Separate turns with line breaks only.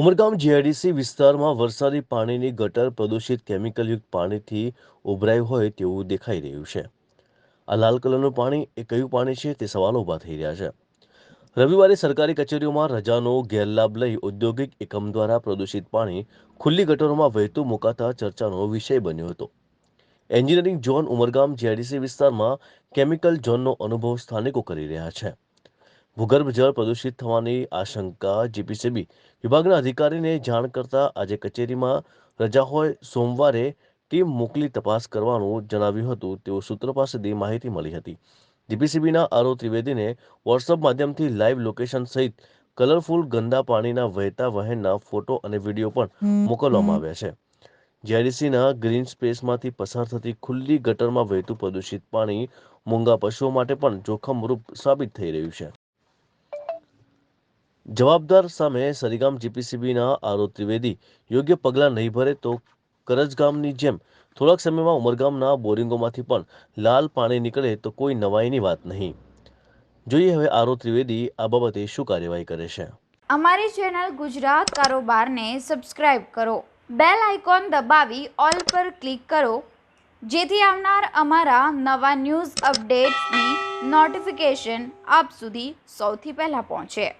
Umargam GIDC વિસ્તારમાં વરસાદી પાણીની ગટર પ્રદૂષિત કેમિકલયુક્ત પાણીથી ઉભરાયું હોય તેવું દેખાઈ રહ્યું છે. આ લાલ કલરનું પાણી એ કયું પાણી છે તે સવાલો ઊભા થઈ રહ્યા છે. રવિવારે સરકારી કચેરીઓમાં રજાનો ગેરલાભ લઈ ઔદ્યોગિક એકમ દ્વારા પ્રદૂષિત પાણી ખુલ્લી ગટરોમાં વહેતું મુકાતા ચર્ચાનો વિષય બન્યો હતો. એન્જિનિયરિંગ ઝોન ઉમરગામ જીઆઈડીસી વિસ્તારમાં કેમિકલ ઝોનનો અનુભવ સ્થાનિકો કરી રહ્યા છે. ભૂગર્ભ જળ પ્રદૂષિત થવાની આશંકા જીપીસીબી વિભાગના અધિકારીને જાણ કરતા આજે કચેરીમાં રજા હોય સોમવારે ટીમ મોકલી તપાસ કરવાનું જણાવ્યું હતું. તેવું સૂત્રો પાસેથી માહિતી મળી હતી. જીપીસીબીના આરો ત્રિવેદીને વોટ્સઅપ માધ્યમથી લાઈવ લોકેશન સહિત કલરફુલ ગંદા પાણીના વહેતા વહેણના ફોટો અને વીડિયો પણ મોકલવામાં આવ્યા છે. જેડીસીના ગ્રીન સ્પેસમાંથી પસાર થતી ખુલ્લી ગટરમાં વહેતું પ્રદૂષિત પાણી મૂંગા પશુઓ માટે પણ જોખમરૂપ સાબિત થઈ રહ્યું છે. જવાબદાર સામે સરીગામ જીપીસીબીના આરોપ ત્રિવેદી યોગ્ય પગલાં નહીં ભરે તો કરજગામની જેમ થોડાક સમયમાં ઉમરગામના બોરિંગોમાંથી પણ લાલ પાણી નીકળે તો કોઈ નવાઈની વાત નહીં. જોઈએ હવે આરો ત્રિવેદી આ બાબતે શું કાર્યવાહી કરે છે.
અમારી ચેનલ ગુજરાત કારોબારને સબસ્ક્રાઇબ કરો. બેલ આઇકોન દબાવી ઓલ પર ક્લિક કરો. જેથી આવનાર અમારા નવા ન્યૂઝ અપડેટ્સની નોટિફિકેશન આપ સુધી સૌથી પહેલાં પહોંચે.